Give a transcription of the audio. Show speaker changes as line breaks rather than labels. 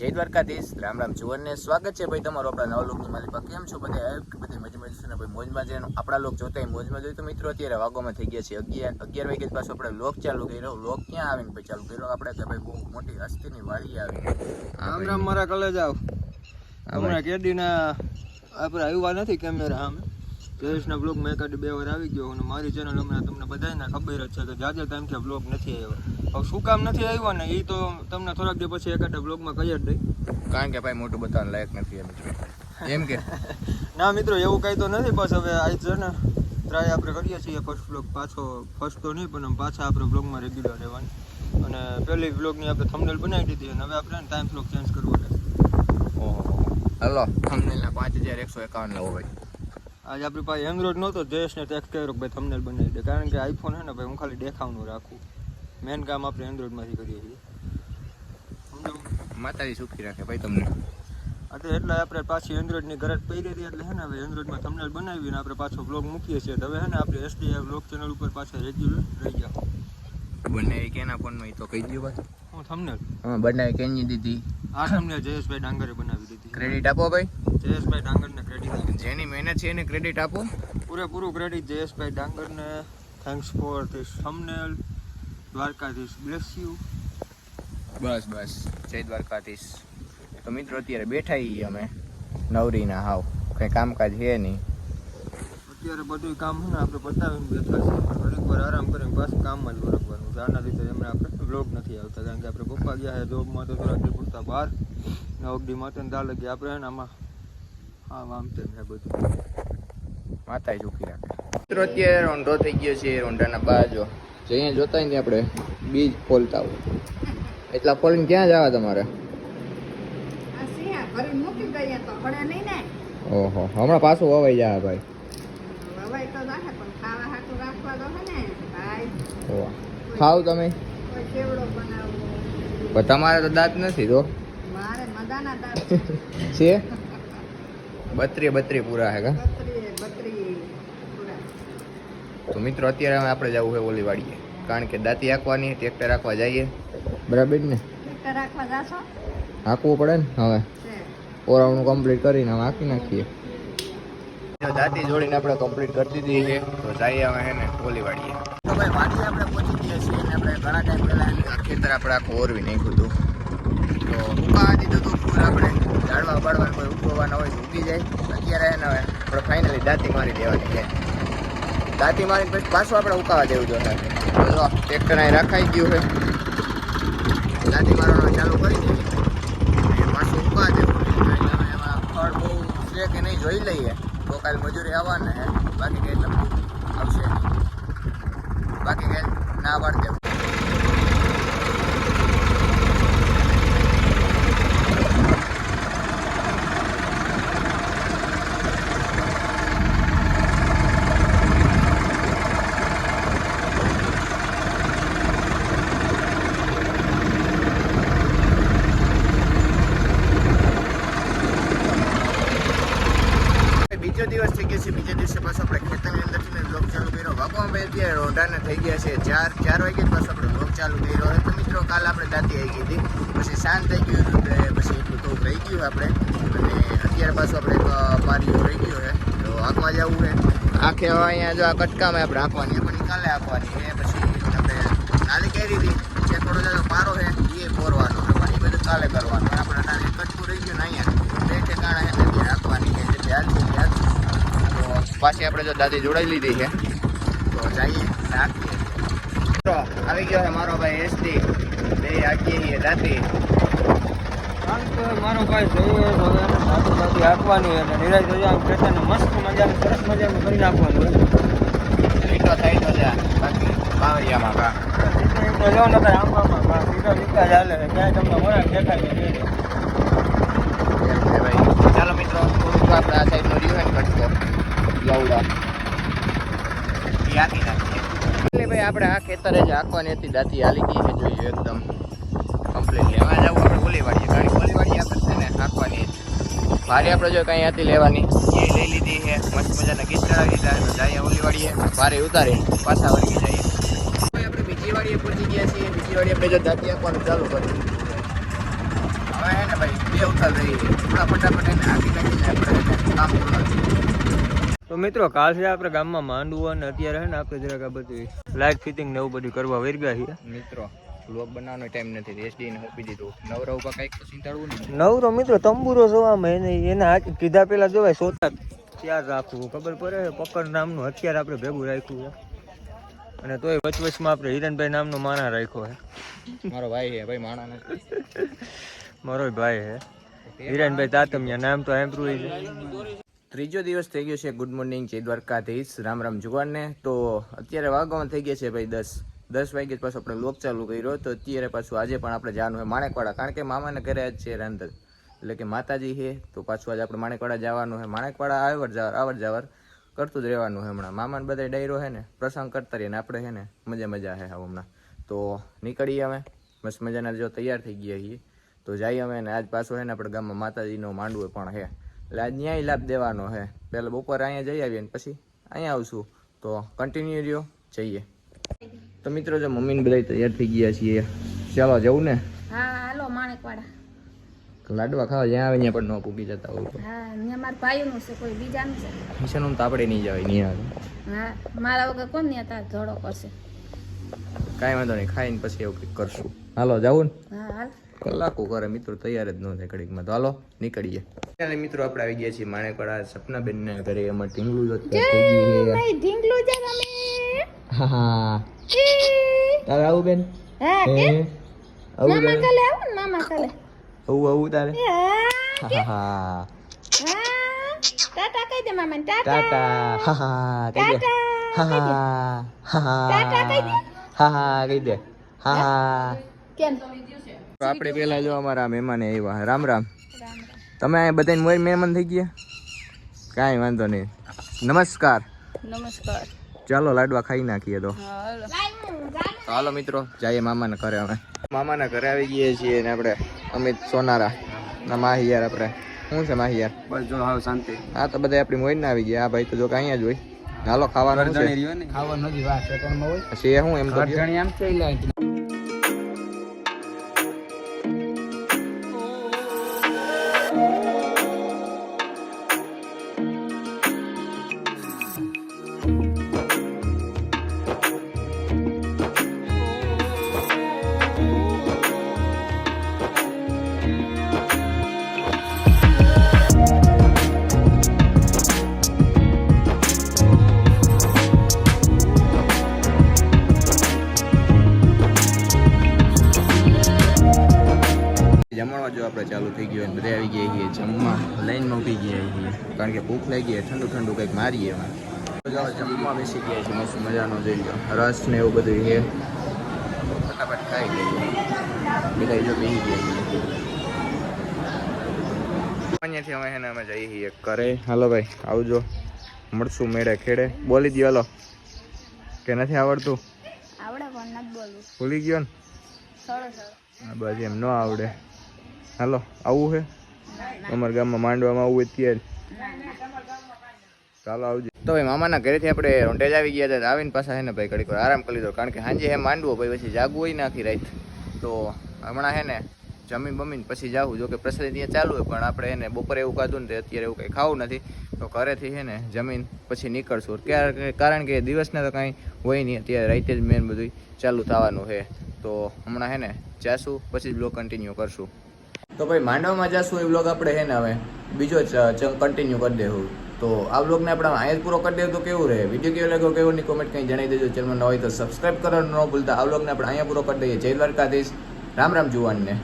જય દ્વારકાધીશ. રામ રામ જુવનને સ્વાગત છે ભાઈ તમારું આપણા નવા લોકની માલિક કેમ છો બધા? બધી મજા મજા છે ને ભાઈ? મોજમાં જઈને આપણા લોક જોતા મોજમાં જોઈએ તો મિત્રો અત્યારે વાગોમાં થઈ ગયા છે અગિયાર અગિયાર વાગે પાછું આપણે લોક ચાલુ કર્યો. લોક ક્યાં આવીને ભાઈ ચાલુ કર્યો? આપણે કે ભાઈ બહુ મોટી હસ્તીની વાડી આવી.
રામ રામ મારા કલેજ આવ. હમણાં. કેડીના આપણે આવ્યું નથી કેમેરા સામે. જયેશના બ્લોગ મેં એકાદી બે વાર આવી ગયો અને મારી ચેનલ હમણાં તમને બધાને ખબર જ છે કે જાજે ટાઈમથી બ્લોગ નથી આવ્યો. હવે શું કામ નથી આવ્યો ને એ તો તમને થોડાક દિવસ પછી એકાદા બ્લોગમાં કહી જ દઈ
કારણ કે ભાઈ મોટું બતાવવાનું લાયક નથી એમ એમ કે?
ના મિત્રો એવું કાંઈ તો નથી બસ હવે આજ છે ને ટ્રાય આપણે કરીએ છીએ ફર્સ્ટ બ્લોગ પાછો ફર્સ્ટ તો નહીં પણ પાછા આપણે બ્લોગમાં રેગ્યુલર રહેવાની. અને પહેલી બ્લોગની આપણે થંબનેલ બનાવી દીધી અને હવે આપણે ટાઈમ બ્લોગ ચેન્જ કરવો છે.
ઓહો. હલો થંબનેલના પાંચ હજાર એકસો એકાવન લાવો ભાઈ
આજે આપણી પાસે એન્ડ્રોઈડ નહોતો જયેશને ટેક્સ કર્યો કે ભાઈ થંબનેલ બનાવી દે. કારણ કે આઈફોન છે ને ભાઈ હું ખાલી દેખાવનું રાખું. મેન કામ આપણે એન્ડ્રોઈડમાંથી કરીએ છીએ?
માતાજી સુખી રાખે ભાઈ તમને.
અત્યારે એટલે આપણે પાછી એન્ડ્રોઈડની ગરજ પડી હતી એટલે છે ને હવે એન્ડ્રોઈડમાં થંબનેલ બનાવીને આપણે પાછો બ્લોગ મૂકીએ છીએ. હવે છે ને આપણે એસડીઆઈ બ્લોગ ચેનલ ઉપર પાછા રેગ્યુલર રહી ગયા.
બંને કેના ફોનમાં એ તો કહી દઉં ભાઈ
હું થંબનેલ
હા બંને કેની દીધી?
આ થંબનેલ જયેશભાઈ ડાંગરે બનાવી દીધી.
ક્રેડિટ આપો ભાઈ.
જયેશભાઈ ડાંગરને ક્રેડિટ
જેની મહેનત છે એને ક્રેડિટ આપો.
પૂરેપૂરું ક્રેડિટ જયેશભાઈ ડાંગરને. Thanks for this thumbnail Dwarkadhish bless you
બસ બસ. જય દ્વારકાધીશ. તો મિત્રો અત્યારે બેઠા છીએ અમે. નવરીના હાવ. કંઈ કામકાજ છે નહીં.
અત્યારે બધું કામ છે ને આપણે પતાવીને બેઠા છીએ. થોડીક વાર આરામ કરીને પાછું કામમાં જ વળગવાનું આના લીધે એમને આપણે બ્લોગ નથી આવતા કારણ કે આપણે પપ્પા ગયા છે જોબમાં તો થોડા પૂરતા બહાર. નવકડી માટે દાળ દાલે ગયા આપણે ને આમાં હા આમ તેમ છે બધું.
માતા સુખી રાખે. મિત્રો અત્યારે રોંઢો થઈ ગયો છે રોંઢાના બાજુ જે. અહીંયા જોતા ને આપણે બીજ ફોલતા હોય. એટલા ફોલીને ક્યાં જવા તમારે? ઓહો હમણાં પાછું વવાઈ જાય ભાઈ.
ખાવા હાટું રાખવા દો હે ને ભાઈ.
ઓહ. ખાવ તમે. તમારે તો દાંત નથી તો
મારે
છે? બત્રી બત્રી પૂરા હે કા? તો મિત્રો અત્યારે આપણે જવું છે ઓલી વાડીએ કારણ કે દાંતી હાંકવાની ટ્રેક્ટર રાખવા જઈએ. બરાબર ને? હાંકવું પડે ને? હવે. ઓરાવણું કમ્પ્લીટ કરીને હવે હાંકી નાખીએ. દાંતી જોડીને આપણે કમ્પ્લીટ કરી દીધી છે. તો જઈએ હવે હે ને ઓલી વાડીએ તો ભાઈ વાડીએ આપણે પહોંચી ગયા છીએ આપણે ઘણા ટાઈમ પહેલા ખેતર આપણે આખું ઓરવી નાખ્યું હતું. તો ઉકાવા દીધું હતું ફૂલ આપણે. ઝાડવા બાળવા કોઈ ઉગવાના હોય તો ઉગી જાય. અત્યારે એને આપણે ફાઇનલી દાંતી મારી દેવાની છે. દાંતી મારીને પછી પાછું આપણે ઉકાવા દેવું જોઈએ જો ટ્રેક્ટર અહીં રખાઈ ગયું છે. દાંતી મારવાનું ચાલુ કરી દઈએ પાછું ઉકાવા દેવું એમાં ફળ બહુ છે કે નહીં જોઈ લઈએ. તો કાલ મજૂરી આવવાના હે બાકી કંઈ આવશે બાકી કંઈ ના પાડ દેવું બીજો દિવસ થઈ ગયો છે બીજા દિવસે પાછું આપણે ખેતરની અંદરથી બ્લોગ ચાલુ કર્યો વાગવામાં ભાઈ અત્યારે રોંઢાને થઈ ગયા છે ચાર ચાર વાગે પાછું આપણે બ્લોગ ચાલુ કર્યો હવે તો મિત્રો કાલ આપણે દાંતી આવી ગઈ હતી પછી શાંત થઈ ગયું હતું એટલે પછી એટલું તો આપણે. અને અત્યારે પાછું આપણે પારીઓ રહી ગયો છે. તો આંખમાં જવું છે. આંખે અહીંયા જો આ કટકામાં આપણે આંખવાની પણ કાલે આંખવાની છે. પછી આપણે કાલે કરી હતી? જે થોડો જાજો પારો છે. એ પણ એ બધું કાલે કરવાનું. આપણે નાની કટકું રહી ગયું ને અહીંયા. બે ઠેકાણા છે ને રાખવાની છે. એટલે તો પાછી આપણે જો દાદી જોડાઈ લીધી છે. તો જઈએ રાખીએ આવી ગયો છે મારો ભાઈ એસટી. બે આખીએ છીએ દાદી.
મારો ભાઈ જોઈએ હવે આપવાની અને નિરાશ થઈ જાય ખેતરને મસ્ત મજાનું સરસ મજાનું કરી નાખવાનું
લીટો થાય તો જા બાકી બાવરિયામાં કા
તો જો નકર આંબામાં ઘા સીધા સીધા ચાલે છે ક્યાંય તમને
છે ભાઈ ચાલો મિત્રો થોડુંક આપણે આ સાઈડનો રહ્યો ને કટકો લવડા એ નાખીએ એટલે ભાઈ આપણે આ ખેતરે જ આખવાની હતી, દાંતી હાલી ગઈ છે, જોઈએ એકદમ કમ્પ્લીટ લેવા જવું આપણે ઓલી વાડીએ કારણ કે આપણે છે ને હાંકવાની ભારે આપણે જો કંઈ હતી લેવાની. એ લઈ લીધી છે. મસ્ત મજાના ગીત ચડાવી દીધા તો જઈએ ઓલીવાડીએ ભારે ઉતારી. પાછા વળગી જઈએ. આપણે બીજી વાડીએ પહોંચી ગયા છીએ. બીજી વાડીએ આપણે જો દાંતી આપવાનું ચાલુ કર્યું. હવે હે ને ભાઈ બે ઉથલ રહી થોડા ફટાફટ એને હાકી નાખીને આપણે કામ પૂર્ણ
તો મિત્રો કાલ છે આપણે ગામમાં માંડવું અને અત્યારે છે ને આપણે જરાક આ બધું લાઇટ ફિટિંગ ને એવું બધું કરવા વેરગા છીએ.
મિત્રો વ્લોગ બનાવવાનો ટાઈમ નથી. એસડી ને મૂકી દીધું. નવરો ઉપર કંઈક તો ચિંતાડવું નહીં
નવરો મિત્રો તંબુરો જોવામાં એને એના કીધા પેલા જોવાય સોતા ત્યાર રાખવું. ખબર પડે પકડ નામનું હથિયાર આપણે ભેગું રાખ્યું છે. અને તોય વચવચમાં આપણે હિરણભાઈ નામનો માણા રાખ્યો છે.
મારો ભાઈ છે ભાઈ માણા નથી.
મારો ભાઈ છે. હિરણભાઈ તાતમિયા નામ તો એમ્પ્રુવ છે.
ત્રીજો દિવસ થઈ ગયો છે. ગુડ મોર્નિંગ જય દ્વારકાધીશ. રામ રામ જુવાનને. તો અત્યારે વાગવામાં થઈ ગયા છે ભાઈ દસ. દસ વાગે પાછો આપણે લોક ચાલુ કર્યો તો અત્યારે પાછું આજે પણ આપણે જવાનું હોય માણેકવાડા. કારણ કે મામાને ઘરે જ છે રાંધલ એટલે કે માતાજી છે, તો પાછું આજે આપણે માણેકવાડા જવાનું હોય. માણેકવાડા આવર જાવર આવર જાવર કરતું જ રહેવાનું હોય હમણાં. મામાને બધા ડાયરો છે ને, પ્રસંગ કરતા રહીએ ને આપણે છે ને, મજા મજા છે હવે હમણાં. તો નીકળીએ અમે. મસ્ત મજાના જો તૈયાર થઈ ગયા છીએ. તો જઈએ અમે ને આજ પાછું છે ને આપણે ગામમાં માતાજીનો માંડવો પણ છે. એટલે આજ ન્યાય લાભ દેવાનો છે. પહેલાં બપોરે અહીંયા જઈ આવીએ ને પછી અહીંયા આવશું. તો કન્ટિન્યુ રહ્યો. જઈએ. તો મિત્રો જો મમ્મીને બધા તૈયાર થઈ ગયા છીએ. ચાલો જવું ને?
હા હાલો માણેકવાડા.
લાડવા ખાવા જ્યાં આવે ત્યાં પણ ન પૂગી જતા હોય
હા અહીંયા મારા ભાઈનું છે કોઈ બીજાનું છે?
મિશનનું તો આપણે નહીં જવાય નહીં આવે.
હા મારા વગર કોણ નહીં હતા ઝોડો કરશે.
કાંઈ વાંધો નહીં ખાઈને પછી એવું કંઈક કરશું. હાલો જવું ને?
હા હાલ.
કલાકો કરે મિત્રો તૈયાર જ ન થાય ઘડીકમાં. તો હાલો નીકળીએ. ત્યારે મિત્રો આપણે આવી ગયા છીએ માણેકવાડા સપનાબેન ને ઘરે. એમાં ઢીંગલું જ થઈ છે. હા હા. તારે આવું બેન?
હા? કે
આવું
મામા
તારે?
કાલે આવો ને મામા કાલે.
આવું આવું તારે?
હા
હા
ટાટા કહી દે મામા ટાટા.
ટાટા. હા હા કહી દે. હા હા હા.
ટાટા કહી દે.
હા હા કહી દે. હા હા.
કેમ?
તો આપણે પેલા જો અમારા મહેમાન આવ્યા રામ રામ. તમે બધાને મોર મહેમાન થઈ ગયા? કાંઈ વાંધો નહીં. નમસ્કાર.
નમસ્કાર.
ચાલો લાડવા ખાઈ નાખીએ તો.
હાલો.
મિત્રો જઈએ મામાના ઘરે અમે મામાના ઘરે આવી ગયા છીએ ને આપણે અમિત સોનારા ના માહિયાર આપણે. શું છે માહિયાર?
બસ જો હાવ શાંતિ.
આ તો બધા આપણી મોઈને આવી ગયા. આ ભાઈ તો જો કે અહીંયા જ હોય. હાલો ખાવાનું છે?
રહ્યો નથી વાત સેકન્ડમાં હોય
છે શું એમ તો
એમ
આપણે ચાલુ થઈ ગયું બધા આવી ગયા છીએ જમવા. લાઈનમાં ઊભી ગયા છીએ. કારણ કે ભૂખ લાગી છે ઠંડુ ઠંડુ કંઈક મારીએ એમાં. જમવા બેસી ગયા છે મસ્ત મજાનો જોઈ લો. રસ ને એવું બધું છે. ફટાફટ ખાઈ લઈએ. બધા જો બેસી ગયા છીએ. અહીંયાથી અમે છે અમે જઈએ છીએ કરે હાલો ભાઈ આવજો. મળશું મેળે ખેડે. બોલી દો હાલો. કે નથી આવડતું?
આવડે પણ નથી બોલવું.
ભૂલી ગયો ને? બસ એમ ન આવડે. હાલો, આવું છે? અમારા ગામમાં માંડવામાં આવું અત્યારે. ચાલો આવજો. તો ભાઈ, મામાના ઘરેથી આપણે રોંટેજ આવી ગયા હતા. આવીને પાછા છે ને ભાઈ, ઘડીક આરામ કરી લીધો. કારણ કે સાંજે હે માંડવો ભાઈ પછી જાગવું હોય નાખી રાત. તો હમણાં હે ને જમીન બમીન પછી જાવું. જો કે પ્રસાદી ત્યાં ચાલુ હોય, પણ આપણે એને બપોરે એવું ખાધું ને અત્યારે એવું કંઈ ખાવું નથી. તો ઘરેથી છે ને જમીન પછી નીકળશું. ક્યારે કારણ કે દિવસના તો કાંઈ હોય નહીં. અત્યારે રાતે જ મેન બધું ચાલુ થવાનું છે. તો હમણાં હે ને જાશું, પછી બ્લોગ કન્ટિન્યુ કરશું. તો ભાઈ, માંડવમાં જશું એ બ્લોગ આપણે હે ને હવે? બીજો કન્ટિન્યુ કરી દેવું તો આ બ્લોગને આપણે અહીંયા પૂરો કરી દેવું તો કેવું રહે? વીડિયો કેવો લાગ્યો, કેવો ની કોમેન્ટ કંઈ જણાવી દેજો. ચેનલ ન હોય તો સબસ્ક્રાઈબ કરવાનું ન ભૂલતા. આ બ્લોગને આપણે અહીંયા પૂરો કરી દઈએ. જય દ્વારકાધીશ. રામ રામ જુવાનને.